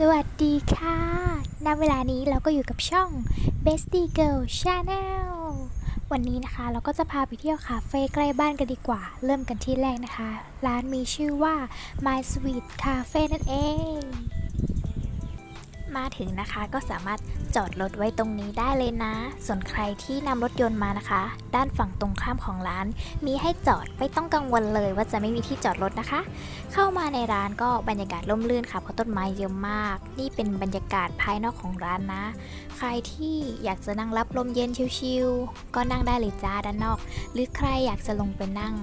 สวัสดีค่ะณเวลานี้เราก็อยู่กับช่อง Bestie Girl Channel วันนี้นะคะเราก็จะพาไปเที่ยวคาเฟ่ใกล้บ้านกันดีกว่า เริ่มกันที่แรกนะคะ ร้านมีชื่อว่า My Sweet Cafe นั่นเอง มาถึงนะคะ ก็สามารถจอดรถไว้ตรงนี้ได้เลยนะ ส่วนใครที่นำรถยนต์มานะคะ ด้านฝั่งตรงข้ามของร้าน มีให้จอดไม่ต้องกังวลเลยว่าจะไม่มีที่จอดรถนะคะ เข้ามาในร้านก็บรรยากาศร่มรื่นค่ะเพราะต้นไม้เยอะมาก นี่เป็นบรรยากาศภายนอกของร้านนะ ใครที่อยากจะนั่งรับลมเย็นชิลๆก็นั่งได้เลยจ้าด้านนอก หรือใครอยากจะลงไปนั่ง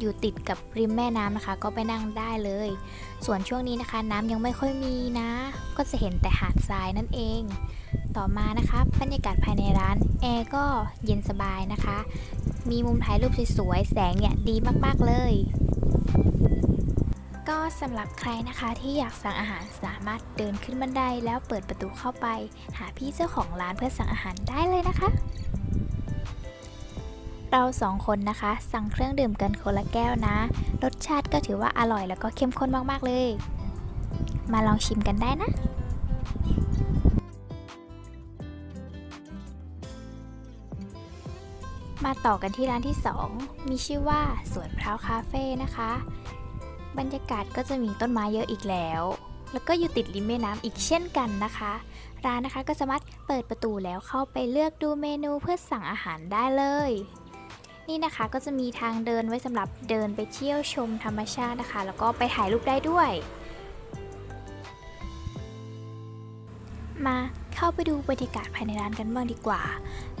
อยู่ติดกับริมแม่น้ำนะคะ ก็ไปนั่งได้เลย ส่วนช่วงนี้นะคะ น้ำยังไม่ค่อยมีนะ ก็จะเห็นแต่หาดทรายนั่นเอง ต่อมานะคะบรรยากาศภายในร้านแอร์ก็เย็นสบายนะคะ มีมุมถ่ายรูปสวยๆแสงเนี่ยดีมากๆเลยก็สำหรับใครนะคะที่อยากสั่งอาหารสามารถเดินขึ้นบันไดแล้วเปิดประตูเข้าไป หาพี่เจ้าของร้านเพื่อสั่งอาหารได้เลยนะคะ เราสองคนนะคะ สั่งเครื่องดื่มกันคนละแก้วนะ รสชาติก็ถือว่าอร่อยแล้วก็เข้มข้นมากๆเลย มาลองชิมกันได้นะมาต่อกันที่ร้านที่ 2 มีชื่อว่าสวนพร้าวคาเฟ่นะคะ บรรยากาศก็จะมีต้นไม้เยอะอีกแล้ว แล้วก็อยู่ติดริมแม่น้ำอีกเช่นกันนะคะ ร้านนะคะก็สามารถเปิดประตูแล้วเข้าไปเลือกดูเมนูเพื่อสั่งอาหารได้เลย นี่นะคะก็จะมีทางเดินไว้สำหรับเดินไปเที่ยวชมธรรมชาตินะคะ แล้วก็ไปถ่ายรูปได้ด้วย มาเข้าไปดูบรรยากาศภายในร้านกันบ้างดีกว่า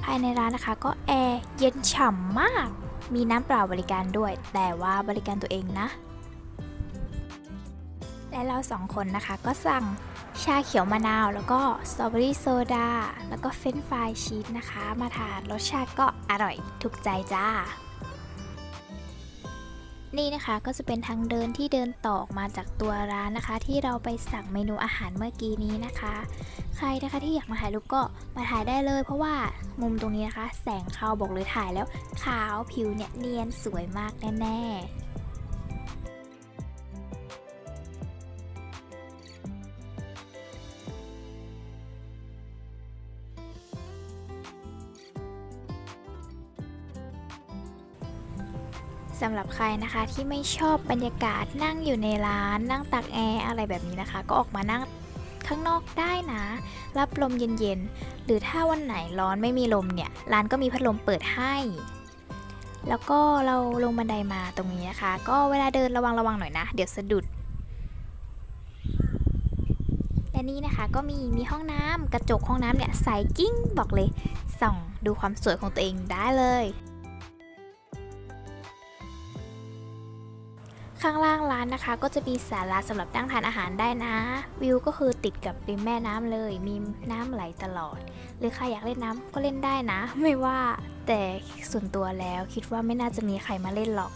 ภายในร้านนะคะก็แอร์เย็นฉ่ำมาก มีน้ำเปล่าบริการด้วย แต่ว่าบริการตัวเองนะ และเราสองคนนะคะ ก็สั่งชาเขียวมะนาว แล้วก็สตรอเบอรี่โซดา แล้วก็เฟรนฟรายชีสนะคะ มาทานรสชาติก็อร่อยถูกใจจ้า นี่นะคะก็จะเป็นทางเดินที่เดินต่อออกมาจากตัวร้านนะคะ ที่เราไปสั่งเมนูอาหารเมื่อกี้นี้นะคะ ใครนะคะที่อยากมาถ่ายรูปก็มาถ่ายได้เลย เพราะว่ามุมตรงนี้นะคะ แสงเข้าบอกเลยถ่ายแล้วขาวผิวเนี่ยเนียนสวยมากแน่ๆ สำหรับใครนะคะที่ไม่ชอบบรรยากาศนั่งอยู่ในร้าน นั่งตักแอร์อะไรแบบนี้นะคะ ก็ออกมานั่งข้างนอกได้นะ รับลมเย็นๆ หรือถ้าวันไหนร้อนไม่มีลมเนี่ย ร้านก็มีพัดลมเปิดให้ แล้วก็เราลงบันไดมาตรงนี้นะคะ ก็เวลาเดินระวังระวังหน่อยนะ เดี๋ยวสะดุด และนี่นะคะก็มีมีห้องน้ำกระจกห้องน้ำเนี่ยใสกิ้งบอกเลยส่องดูความสวยของตัวเองได้เลย ข้างล่างร้านนะคะ ก็จะมีศาลาสำหรับนั่งทานอาหารได้นะ วิวก็คือติดกับริมแม่น้ำเลย มีน้ำไหลตลอด หรือใครอยากเล่นน้ำก็เล่นได้นะ ไม่ว่าแต่ส่วนตัวแล้วคิดว่าไม่น่าจะมีใครมาเล่นหรอก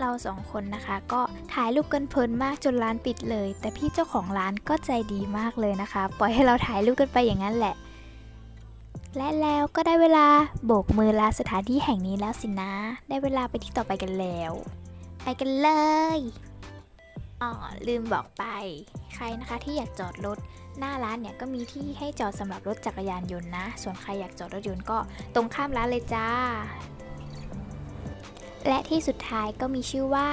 เราสองคนนะคะ ก็ถ่ายรูปกันเพลินมากจนร้านปิดเลย แต่พี่เจ้าของร้านก็ใจดีมากเลยนะคะ ปล่อยให้เราถ่ายรูปกันไปอย่างนั้นแหละ และแล้วก็ได้เวลาโบกมือลาสถานที่แห่งนี้แล้วสินะ ได้เวลาไปที่ต่อไปกันแล้ว ไปกันเลยอ๋อลืมบอกไป ใครนะคะที่อยากจอดรถหน้าร้านเนี่ยก็มีที่ให้จอดสำหรับรถจักรยานยนต์นะ ส่วนใครอยากจอดรถยนต์ก็ตรงข้ามร้านเลยจ้า และที่สุดท้ายก็มีชื่อว่า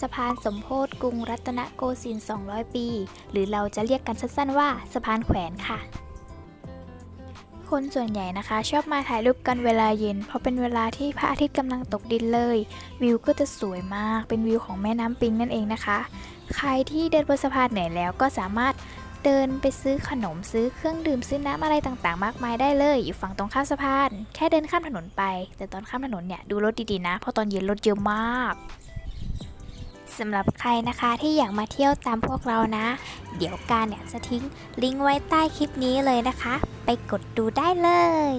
สะพานสมโพธกรุงรัตนโกสินทร์ 200 ปี หรือเราจะเรียกกันสั้นๆว่าสะพานแขวนค่ะ คนส่วนใหญ่นะคะ ชอบมาถ่ายรูปกันเวลาเย็น เพราะเป็นเวลาที่พระอาทิตย์กำลังตกดินเลย วิวก็จะสวยมากเป็นวิวของแม่น้ำปิงนั่นเองนะคะ ใครที่เดินบนสะพานเหนื่อยแล้วก็สามารถเดินไปซื้อขนมซื้อเครื่องดื่มซื้อน้ำอะไรต่างๆ มากมายได้เลยอยู่ฝั่งตรงข้ามสะพาน แค่เดินข้ามถนนไป แต่ตอนข้ามถนนเนี่ยดูรถดีๆนะ เพราะตอนเย็นรถเยอะมาก สำหรับใครนะคะที่อยากมาเที่ยวตามพวกเรานะ เดี๋ยวการเนี่ยจะทิ้งลิงก์ไว้ใต้คลิปนี้เลยนะคะ ไปกดดูได้เลย